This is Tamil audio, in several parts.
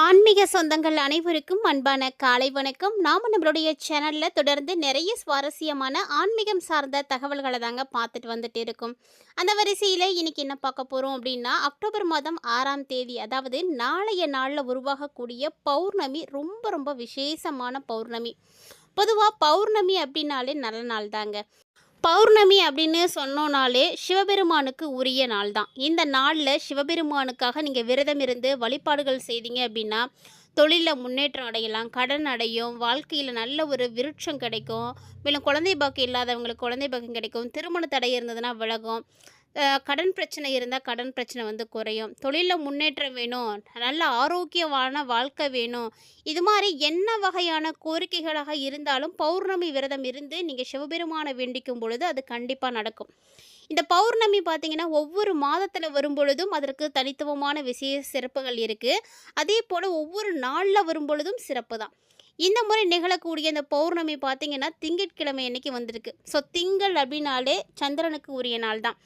ஆன்மீக சொந்தங்கள் அனைவருக்கும் அன்பான காலை வணக்கம். நாம் நம்மளுடைய சேனலில் தொடர்ந்து நிறைய சுவாரஸ்யமான ஆன்மீகம் சார்ந்த தகவல்களை தாங்க பார்த்துட்டு வந்துட்டு இருக்கோம். அந்த வரிசையில் இன்றைக்கி என்ன பார்க்க போகிறோம் அப்படின்னா அக்டோபர் மாதம் ஆறாம் தேதி அதாவது நாளைய நாளில் உருவாகக்கூடிய பௌர்ணமி ரொம்ப ரொம்ப விசேஷமான பௌர்ணமி. பொதுவாக பௌர்ணமி அப்படின்னாலே நல்ல நாள் தாங்க. பௌர்ணமி அப்படின்னு சொன்னோனாலே சிவபெருமானுக்கு உரிய நாள் தான் இந்த நாளில் சிவபெருமானுக்காக நீங்கள் விரதம் இருந்து வழிபாடுகள் செய்தீங்க அப்படின்னா தொழிலில் முன்னேற்றம் அடையலாம் கடன் அடையும் வாழ்க்கையில் நல்ல ஒரு விருட்சம் கிடைக்கும். மேலும் குழந்தை பாக்கியம் இல்லாதவங்களுக்கு குழந்தை பாக்கியம் கிடைக்கும். திருமண தடை இருந்ததுன்னா விலகும். கடன் பிரச்சனை இருந்தால் கடன் பிரச்சனை வந்து குறையும். தொழிலில் முன்னேற்றம் வேணும். நல்ல ஆரோக்கியமான வாழ்க்கை வேணும். இது மாதிரி என்ன வகையான கோரிக்கைகளாக இருந்தாலும் பௌர்ணமி விரதம் இருந்து நீங்கள் சிவபெருமானை வேண்டிக்கும் பொழுது அது கண்டிப்பாக நடக்கும். இந்த பௌர்ணமி பார்த்தீங்கன்னா ஒவ்வொரு மாதத்தில் வரும் பொழுதும் அதற்கு தனித்துவமான விசேஷ சிறப்புகள் இருக்குது அதே போல் ஒவ்வொரு நாளில் வரும் பொழுதும் சிறப்பு தான். இந்த முறை நிகழக்கூடிய இந்த பௌர்ணமி பார்த்தீங்கன்னா திங்கட்கிழமை அன்னைக்கு வந்திருக்கு. ஸோ திங்கள் அப்படின்னாலே சந்திரனுக்கு உரிய நாள் தான்.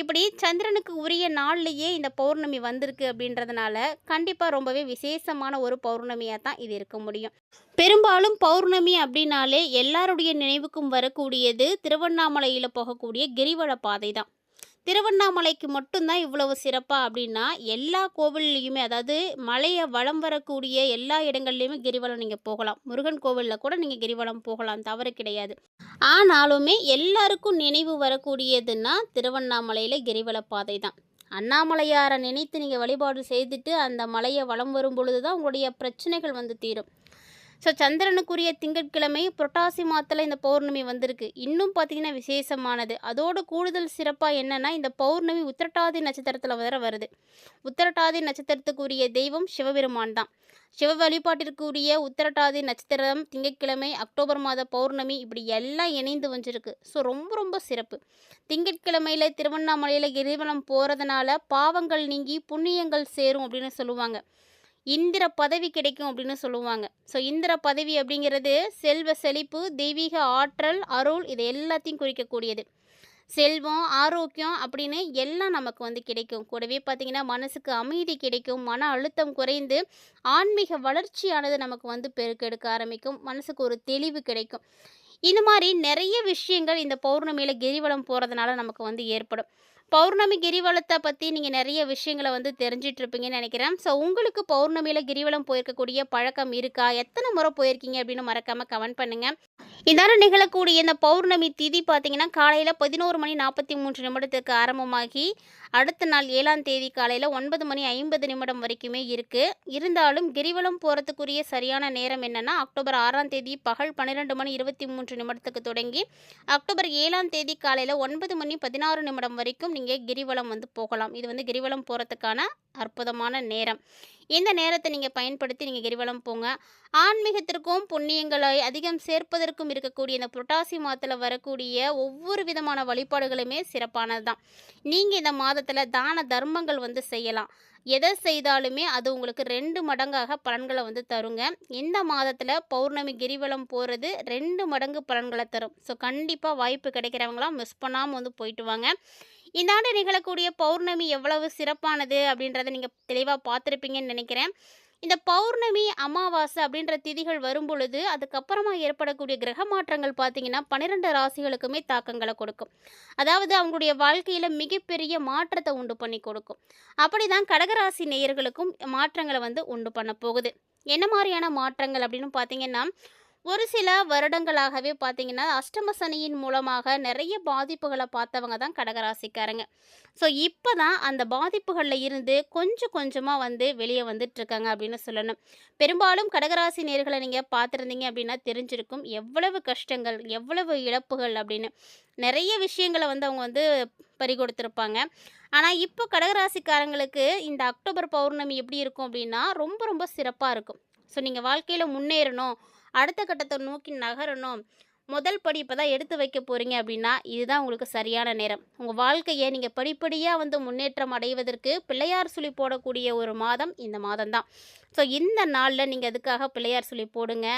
இப்படி சந்திரனுக்கு உரிய நாள்லேயே இந்த பௌர்ணமி வந்திருக்கு அப்படின்றதுனால கண்டிப்பாக ரொம்பவே விசேஷமான ஒரு பௌர்ணமியாக தான் இது இருக்க முடியும். பெரும்பாலும் பௌர்ணமி அப்படின்னாலே எல்லாருடைய நினைவுக்கும் வரக்கூடியது திருவண்ணாமலையில் போகக்கூடிய கிரிவல பாதை தான். திருவண்ணாமலைக்கு மட்டும்தான் இவ்வளவு சிறப்பாக அப்படின்னா எல்லா கோவில்லையுமே அதாவது மலையை வலம் வரக்கூடிய எல்லா இடங்கள்லையுமே கிரிவலம் நீங்கள் போகலாம். முருகன் கோவிலில் கூட நீங்கள் கிரிவலம் போகலாம். தவறு கிடையாது. ஆனாலுமே எல்லாருக்கும் நினைவு வரக்கூடியதுன்னா திருவண்ணாமலையில் கிரிவல பாதை தான். அண்ணாமலையாரை நினைத்து நீங்கள் வழிபாடு செய்துட்டு அந்த மலையை வலம் வரும் பொழுது தான் உங்களுடைய பிரச்சனைகள் வந்து தீரும். ஸோ சந்திரனுக்குரிய திங்கட்கிழமை புரட்டாசி மாதத்தில் இந்த பௌர்ணமி வந்திருக்கு. இன்னும் பார்த்தீங்கன்னா விசேஷமானது. அதோட கூடுதல் சிறப்பாக என்னென்னா இந்த பௌர்ணமி உத்திரட்டாதி நட்சத்திரத்தில் வர வருது. உத்திரட்டாதி நட்சத்திரத்துக்குரிய தெய்வம் சிவபெருமான் தான். சிவ வழிபாட்டிற்குரிய உத்திரட்டாதி நட்சத்திரம் திங்கட்கிழமை அக்டோபர் மாத பௌர்ணமி இப்படி எல்லாம் இணைந்து வந்துருக்கு. ஸோ ரொம்ப ரொம்ப சிறப்பு. திங்கட்கிழமையில் திருவண்ணாமலையில் கிரிவலம் போகிறதுனால பாவங்கள் நீங்கி புண்ணியங்கள் சேரும் அப்படின்னு சொல்லுவாங்க. இந்திர பதவி கிடைக்கும் அப்படின்னு சொல்லுவாங்க. ஸோ இந்திர பதவி அப்படிங்கிறது செல்வ செழிப்பு தெய்வீக ஆற்றல் அருள் இது எல்லாத்தையும் குறிக்கக்கூடியது. செல்வம் ஆரோக்கியம் அப்படின்னு எல்லாம் நமக்கு வந்து கிடைக்கும். கூடவே பார்த்திங்கன்னா மனசுக்கு அமைதி கிடைக்கும். மன அழுத்தம் குறைந்து ஆன்மீக வளர்ச்சியானது நமக்கு வந்து பெருக்கெடுக்க ஆரம்பிக்கும். மனசுக்கு ஒரு தெளிவு கிடைக்கும். இந்த மாதிரி நிறைய விஷயங்கள் இந்த பௌர்ணமியில் கிரிவலம் போகிறதுனால நமக்கு வந்து ஏற்படும். பௌர்ணமி கிரிவலத்தை பற்றி நீங்கள் நிறைய விஷயங்களை வந்து தெரிஞ்சிட்ருப்பீங்கன்னு நினைக்கிறேன். ஸோ உங்களுக்கு பௌர்ணமியில் கிரிவலம் போயிருக்கக்கூடிய பழக்கம் இருக்கா? எத்தனை முறை போயிருக்கீங்க அப்படின்னு மறக்காமல் கமெண்ட் பண்ணுங்கள் இந்நேரம் நிகழக்கூடிய இந்த பௌர்ணமி திதி பார்த்தீங்கன்னா காலையில் பதினோரு மணி நாற்பத்தி மூன்று நிமிடத்துக்கு ஆரம்பமாகி அடுத்த நாள் ஏழாம் தேதி காலையில் ஒன்பது மணி ஐம்பது நிமிடம் வரைக்குமே இருக்குது இருந்தாலும் கிரிவலம் போகிறதுக்குரிய சரியான நேரம் என்னென்னா அக்டோபர் ஆறாம் தேதி பகல் பன்னிரெண்டு மணி இருபத்தி மூன்று நிமிடத்துக்கு தொடங்கி அக்டோபர் ஏழாம் தேதி காலையில் ஒன்பது மணி பதினாறு நிமிடம் வரைக்கும் நீங்கள் கிரிவலம் வந்து போகலாம். இது வந்து கிரிவலம் போகிறதுக்கான அற்புதமான நேரம். இந்த நேரத்தை நீங்கள் பயன்படுத்தி நீங்கள் கிரிவலம் போங்க. ஆன்மீகத்திற்கும் புண்ணியங்களை அதிகம் சேர்ப்பதற்கும் இருக்கக்கூடிய இந்த புரட்டாசி மாதத்தில் வரக்கூடிய ஒவ்வொரு விதமான வழிபாடுகளுமே சிறப்பானது தான் நீங்கள் இந்த மாதத்தில் தான தர்மங்கள் வந்து செய்யலாம். எதை செய்தாலுமே அது உங்களுக்கு ரெண்டு மடங்காக பலன்களை வந்து தருங்க. இந்த மாதத்தில் பௌர்ணமி கிரிவலம் போகிறது ரெண்டு மடங்கு பலன்களை தரும். ஸோ கண்டிப்பாக வாய்ப்பு கிடைக்கிறவங்களாம் மிஸ் பண்ணாமல் வந்து போயிட்டு வாங்க. இந்த ஆண்டு நிகழக்கூடிய பௌர்ணமி எவ்வளவு சிறப்பானது அப்படின்றத நீங்கள் தெளிவாக பார்த்துருப்பீங்கன்னு நினைக்கிறேன். இந்த பௌர்ணமி அமாவாசை அப்படின்ற திதிகள் வரும் பொழுது அதுக்கப்புறமா ஏற்படக்கூடிய கிரக மாற்றங்கள் பார்த்தீங்கன்னா பன்னிரெண்டு ராசிகளுக்குமே தாக்கங்களை கொடுக்கும். அதாவது அவங்களுடைய வாழ்க்கையில் மிகப்பெரிய மாற்றத்தை உண்டு பண்ணி கொடுக்கும். அப்படி தான் கடகராசி நேயர்களுக்கும் மாற்றங்களை வந்து உண்டு பண்ண போகுது. என்ன மாதிரியான மாற்றங்கள் அப்படின்னு பார்த்தீங்கன்னா ஒரு சில வருடங்களாகவே பார்த்தீங்கன்னா அஷ்டம சனியின் மூலமாக நிறைய பாதிப்புகளை பார்த்தவங்க தான் கடகராசிக்காரங்க. ஸோ இப்போ தான் அந்த பாதிப்புகளில் இருந்து கொஞ்சம் கொஞ்சமாக வந்து வெளியே வந்துட்டுருக்காங்க அப்படின்னு சொல்லணும். பெரும்பாலும் கடகராசி நேர்களை நீங்கள் பார்த்துருந்தீங்க அப்படின்னா தெரிஞ்சிருக்கும். எவ்வளவு கஷ்டங்கள் எவ்வளவு இழப்புகள் அப்படின்னு நிறைய விஷயங்களை வந்து அவங்க வந்து பறி கொடுத்துருப்பாங்க ஆனால் இப்போ கடகராசிக்காரங்களுக்கு இந்த அக்டோபர் பௌர்ணமி எப்படி இருக்கும் அப்படின்னா ரொம்ப ரொம்ப சிறப்பாக இருக்கும். ஸோ நீங்கள் வாழ்க்கையில் முன்னேறணும் அடுத்த கட்டத்தை நோக்கி நகரணும். முதல் படி இப்போ தான் எடுத்து வைக்க போகிறீங்க அப்படின்னா இதுதான் உங்களுக்கு சரியான நேரம். உங்கள் வாழ்க்கையை நீங்கள் படிப்படியாக வந்து முன்னேற்றம் அடைவதற்கு பிள்ளையார் சுழி போடக்கூடிய ஒரு மாதம் இந்த மாதம் தான் ஸோ இந்த நாளில் நீங்கள் அதுக்காக பிள்ளையார் சுழி போடுங்க.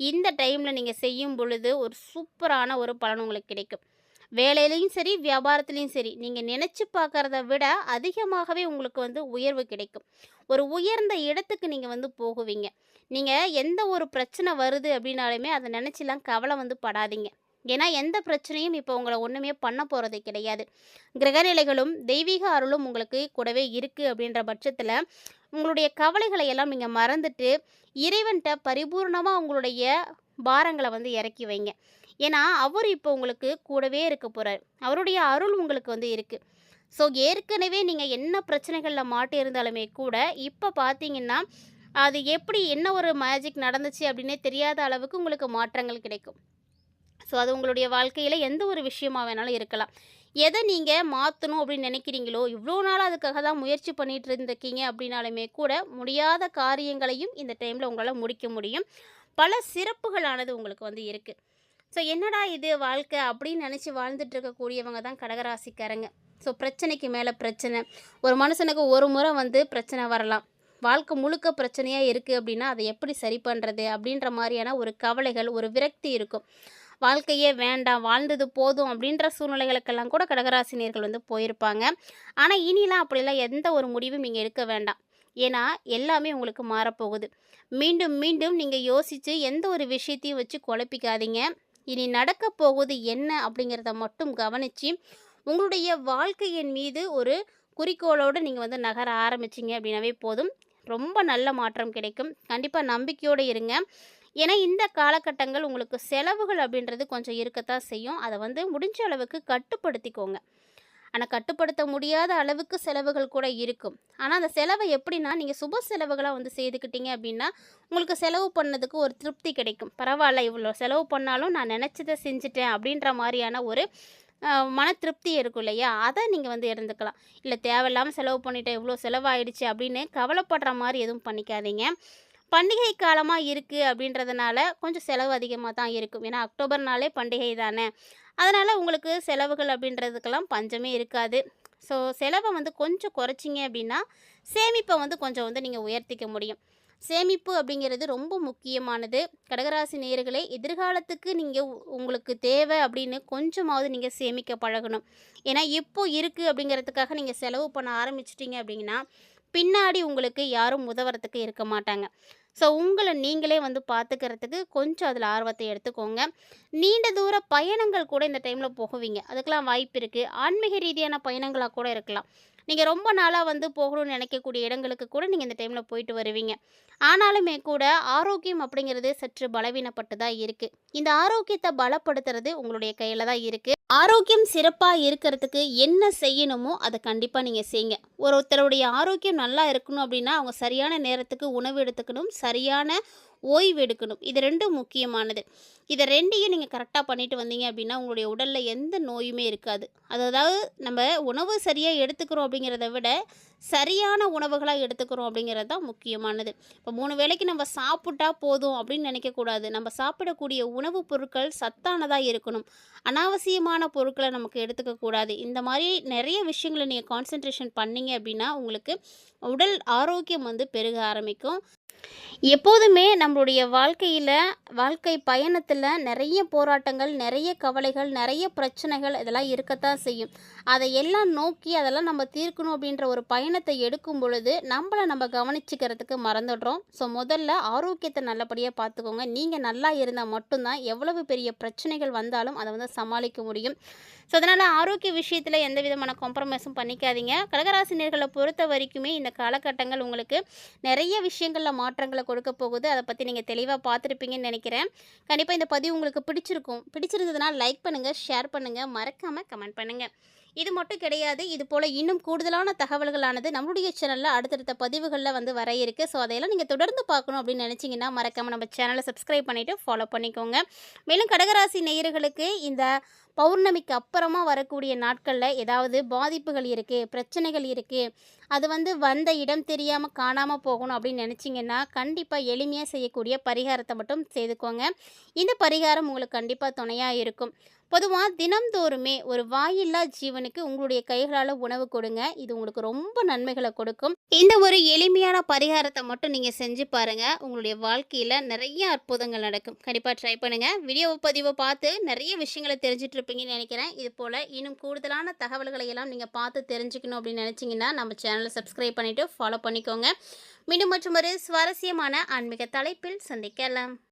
இந்த டைமில் நீங்கள் செய்யும் பொழுது ஒரு சூப்பரான ஒரு பலன் உங்களுக்கு கிடைக்கும். வேலையிலையும் சரி வியாபாரத்துலேயும் சரி நீங்கள் நினச்சி பார்க்குறத விட அதிகமாகவே உங்களுக்கு வந்து உயர்வு கிடைக்கும். ஒரு உயர்ந்த இடத்துக்கு நீங்கள் வந்து போகுவீங்க. நீங்கள் எந்த ஒரு பிரச்சனை வருது அப்படின்னாலுமே அதை நினச்சிலாம் கவலை வந்து படாதீங்க. ஏன்னா எந்த பிரச்சனையும் இப்போ உங்களை ஒன்றுமே பண்ண போகிறது கிடையாது. கிரகநிலைகளும் தெய்வீக அருளும் உங்களுக்கு கூடவே இருக்குது அப்படின்ற பட்சத்தில் உங்களுடைய கவலைகளை எல்லாம் நீங்கள் மறந்துட்டு இறைவன்கிட்ட பரிபூர்ணமாக உங்களுடைய பாரங்களை வந்து இறக்கி வைங்க. ஏன்னா அவர் இப்போ உங்களுக்கு கூடவே இருக்க போகிறார் அவருடைய அருள் உங்களுக்கு வந்து இருக்குது ஸோ ஏற்கனவே நீங்கள் என்ன பிரச்சனைகளில் மாட்டி இருந்தாலுமே கூட இப்போ பார்த்தீங்கன்னா அது எப்படி என்ன ஒரு மேஜிக் நடந்துச்சு அப்படின்னே தெரியாத அளவுக்கு உங்களுக்கு மாற்றங்கள் கிடைக்கும். ஸோ அது உங்களுடைய வாழ்க்கையில் எந்த ஒரு விஷயமா வேணாலும் இருக்கலாம். எதை நீங்கள் மாற்றணும் அப்படின்னு நினைக்கிறீங்களோ இவ்வளோ நாள் அதுக்காக தான் முயற்சி பண்ணிகிட்டு இருந்திருக்கீங்க அப்படின்னாலுமே கூட முடியாத காரியங்களையும் இந்த டைமில் உங்களால் முடிக்க முடியும். பல சிறப்புகளானது உங்களுக்கு வந்து இருக்குது ஸோ என்னடா இது வாழ்க்கை அப்படின்னு நினச்சி வாழ்ந்துட்டு இருக்கக்கூடியவங்க தான் கடகராசிக்காரங்க. ஸோ பிரச்சனைக்கு மேலே பிரச்சனை. ஒரு மனுஷனுக்கு ஒரு முறை வந்து பிரச்சனை வரலாம். வாழ்க்கை முழுக்க பிரச்சனையாக இருக்குது அப்படின்னா அதை எப்படி சரி பண்ணுறது அப்படின்ற மாதிரியான ஒரு கவலைகள் ஒரு விரக்தி இருக்கும். வாழ்க்கையே வேண்டாம் வாழ்ந்தது போதும் அப்படின்ற சூழ்நிலைகளுக்கெல்லாம் கூட கடகராசினியர்கள் வந்து போயிருப்பாங்க. ஆனால் இனிலாம் அப்படிலாம் எந்த ஒரு முடிவும் நீங்கள் எடுக்க வேண்டாம். ஏன்னா எல்லாமே உங்களுக்கு மாறப்போகுது. மீண்டும் மீண்டும் நீங்கள் யோசித்து எந்த ஒரு விஷயத்தையும் வச்சு குழப்பிக்காதீங்க. இனி நடக்க போகுது என்ன அப்படிங்கிறத மட்டும் கவனித்து உங்களுடைய வாழ்க்கையின் மீது ஒரு குறிக்கோளோடு நீங்கள் வந்து நகர ஆரம்பிச்சிங்க அப்படின்னாவே போதும். ரொம்ப நல்ல மாற்றம் கிடைக்கும். கண்டிப்பாக நம்பிக்கையோடு இருங்க. ஏன்னா இந்த காலகட்டங்கள் உங்களுக்கு செலவுகள் அப்படின்றது கொஞ்சம் இருக்கத்தான் செய்யும். அதை வந்து முடிஞ்ச அளவுக்கு கட்டுப்படுத்திக்கோங்க. ஆனால் கட்டுப்படுத்த முடியாத அளவுக்கு செலவுகள் கூட இருக்கும். ஆனால் அந்த செலவை எப்படின்னா நீங்கள் சுப செலவுகளாக வந்து செய்துக்கிட்டீங்க அப்படின்னா உங்களுக்கு செலவு பண்ணதுக்கு ஒரு திருப்தி கிடைக்கும். பரவாயில்ல இவ்வளோ செலவு பண்ணாலும் நான் நினச்சதை செஞ்சுட்டேன் அப்படின்ற மாதிரியான ஒரு மன திருப்தி இருக்கும் இல்லையா? அதை நீங்கள் வந்து இருந்துக்கலாம் இல்லை தேவையில்லாமல் செலவு பண்ணிட்டேன் இவ்வளோ செலவாயிடுச்சு அப்படின்னு கவலைப்படுற மாதிரி எதுவும் பண்ணிக்காதீங்க. பண்டிகை காலமாக இருக்குது அப்படின்றதுனால கொஞ்சம் செலவு அதிகமாக தான் இருக்கும். ஏன்னா அக்டோபர்னாலே பண்டிகை தானே. அதனால் உங்களுக்கு செலவுகள் அப்படின்றதுக்கெல்லாம் பஞ்சமே இருக்காது. ஸோ செலவை வந்து கொஞ்சம் குறைச்சிங்க அப்படின்னா சேமிப்பை வந்து கொஞ்சம் வந்து நீங்கள் உயர்த்திக்க முடியும். சேமிப்பு அப்படிங்கிறது ரொம்ப முக்கியமானது. கடகராசி நேர்களே எதிர்காலத்துக்கு நீங்கள் உங்களுக்கு தேவை அப்படின்னு கொஞ்சமாவது நீங்கள் சேமிக்க பழகணும். ஏன்னா இப்போ இருக்குது அப்படிங்கிறதுக்காக நீங்கள் செலவு பண்ண ஆரம்பிச்சிட்டிங்க அப்படின்னா பின்னாடி உங்களுக்கு யாரும் உதவுறதுக்கு இருக்க மாட்டாங்க. ஸோ உங்களை நீங்களே வந்து பார்த்துக்கிறதுக்கு கொஞ்சம் அதில் ஆர்வத்தை எடுத்துக்கோங்க. நீண்ட தூர பயணங்கள் கூட இந்த டைமில் போகுவீங்க. அதுக்கெலாம் வாய்ப்பு இருக்குது ஆன்மீக ரீதியான பயணங்களாக கூட இருக்கலாம். நீங்கள் ரொம்ப நாளாக வந்து போகணும்னு நினைக்கக்கூடிய இடங்களுக்கு கூட நீங்கள் இந்த டைமில் போயிட்டு வருவீங்க. ஆனாலுமே கூட ஆரோக்கியம் அப்படிங்கிறது சற்று பலவீனப்பட்டு தான் இருக்குது இந்த ஆரோக்கியத்தை பலப்படுத்துறது உங்களுடைய கையில் தான் இருக்குது ஆரோக்கியம் சிறப்பாக இருக்கிறதுக்கு என்ன செய்யணுமோ அதை கண்டிப்பாக நீங்கள் செய்யுங்க ஒருத்தருடைய ஆரோக்கியம் நல்லா இருக்கணும் அப்படின்னா அவங்க சரியான நேரத்துக்கு உணவு எடுத்துக்கணும் சரியான ஓய்வு எடுக்கணும் இது ரெண்டும் முக்கியமானது. இதை ரெண்டையும் நீங்கள் கரெக்டாக பண்ணிட்டு வந்தீங்க அப்படின்னா உங்களுடைய உடலில் எந்த நோயுமே இருக்காது. அதாவது நம்ம உணவு சரியாக எடுத்துக்கிறோம் அப்படிங்கிறத விட சரியான உணவுகளாக எடுத்துக்கிறோம் அப்படிங்கிறது தான் முக்கியமானது. இப்போ மூணு வேளைக்கு நம்ம சாப்பிட்டா போதும் அப்படின்னு நினைக்கக்கூடாது. நம்ம சாப்பிடக்கூடிய உணவுப் பொருட்கள் சத்தானதாக இருக்கணும். அனாவசியமான பொருட்களை நமக்கு எடுத்துக்கக்கூடாது. இந்த மாதிரி நிறைய விஷயங்களை நீங்கள் கான்சென்ட்ரேஷன் பண்ணீங்க அப்படின்னா உங்களுக்கு உடல் ஆரோக்கியம் வந்து பெருக ஆரம்பிக்கும். எப்போதுமே நம்மளுடைய வாழ்க்கையில் வாழ்க்கை பயணத்தில் நிறைய போராட்டங்கள் நிறைய கவலைகள் நிறைய பிரச்சனைகள் இதெல்லாம் இருக்கத்தான் செய்யும். அதை எல்லாம் நோக்கி அதெல்லாம் நம்ம தீர்க்கணும் அப்படின்ற ஒரு பயணத்தை எடுக்கும் பொழுது நம்மளை நம்ம கவனிச்சுக்கிறதுக்கு மறந்துடுறோம். ஸோ முதல்ல ஆரோக்கியத்தை நல்லபடியாக பார்த்துக்கோங்க. நீங்கள் நல்லா இருந்தால் மட்டும்தான் எவ்வளவு பெரிய பிரச்சனைகள் வந்தாலும் அதை வந்து சமாளிக்க முடியும். ஸோ அதனால் ஆரோக்கிய விஷயத்தில் எந்த விதமான காம்ப்ரமைஸும் பண்ணிக்காதீங்க. கடகராசினியர்களை பொறுத்த வரைக்குமே இந்த காலகட்டங்கள் உங்களுக்கு நிறைய விஷயங்களில் மாற்றங்களை கொடுக்க போகுது. அதை பற்றி நீங்கள் தெளிவாக பார்த்துருப்பீங்கன்னு நினைக்கிறேன். கண்டிப்பாக இந்த பதிவு உங்களுக்கு பிடிச்சிருக்கும். பிடிச்சிருந்ததுனால் லைக் பண்ணுங்கள் ஷேர் பண்ணுங்கள் மறக்காமல் கமெண்ட் பண்ணுங்கள் இது மட்டும் கிடையாது இது போல் இன்னும் கூடுதலான தகவல்களானது நம்மளுடைய சேனலில் அடுத்தடுத்த பதிவுகளில் வந்து வர இருக்குது ஸோ அதையெல்லாம் நீங்கள் தொடர்ந்து பார்க்கணும் அப்படின்னு நினச்சிங்கன்னா மறக்காமல் நம்ம சேனலை சப்ஸ்கிரைப் பண்ணிவிட்டு ஃபாலோ பண்ணிக்கோங்க. மேலும் கடகராசி நேயர்களுக்கு இந்த பௌர்ணமிக்கு அப்புறமா வரக்கூடிய நாட்களில் ஏதாவது பாதிப்புகள் இருக்குது பிரச்சனைகள் இருக்குது அது வந்து வந்த இடம் தெரியாமல் காணாமல் போகணும் அப்படின்னு நினச்சிங்கன்னா கண்டிப்பாக எளிமையாக செய்யக்கூடிய பரிகாரத்தை மட்டும் செய்துக்கோங்க. இந்த பரிகாரம் உங்களுக்கு கண்டிப்பாக துணையாக இருக்கும். பொதுவாக தினம்தோறுமே ஒரு வாயில்லா ஜீவனுக்கு உங்களுடைய கைகளால் உணவு கொடுங்க. இது உங்களுக்கு ரொம்ப நன்மைகளை கொடுக்கும். இந்த ஒரு எளிமையான பரிகாரத்தை மட்டும் நீங்கள் செஞ்சு பாருங்கள் உங்களுடைய வாழ்க்கையில் நிறைய அற்புதங்கள் நடக்கும். கண்டிப்பாக ட்ரை பண்ணுங்கள் வீடியோ பதிவை பார்த்து நிறைய விஷயங்களை தெரிஞ்சுட்டு இருப்பீங்கன்னு நினைக்கிறேன். இது போல் இன்னும் கூடுதலான தகவல்களை எல்லாம் நீங்கள் பார்த்து தெரிஞ்சுக்கணும் அப்படின்னு நினச்சிங்கன்னா நம்ம சேனலை சப்ஸ்கிரைப் பண்ணிவிட்டு ஃபாலோ பண்ணிக்கோங்க. மீண்டும் மற்றும் ஒரு சுவாரஸ்யமான ஆன்மீக தலைப்பில் சந்திக்கலாம்.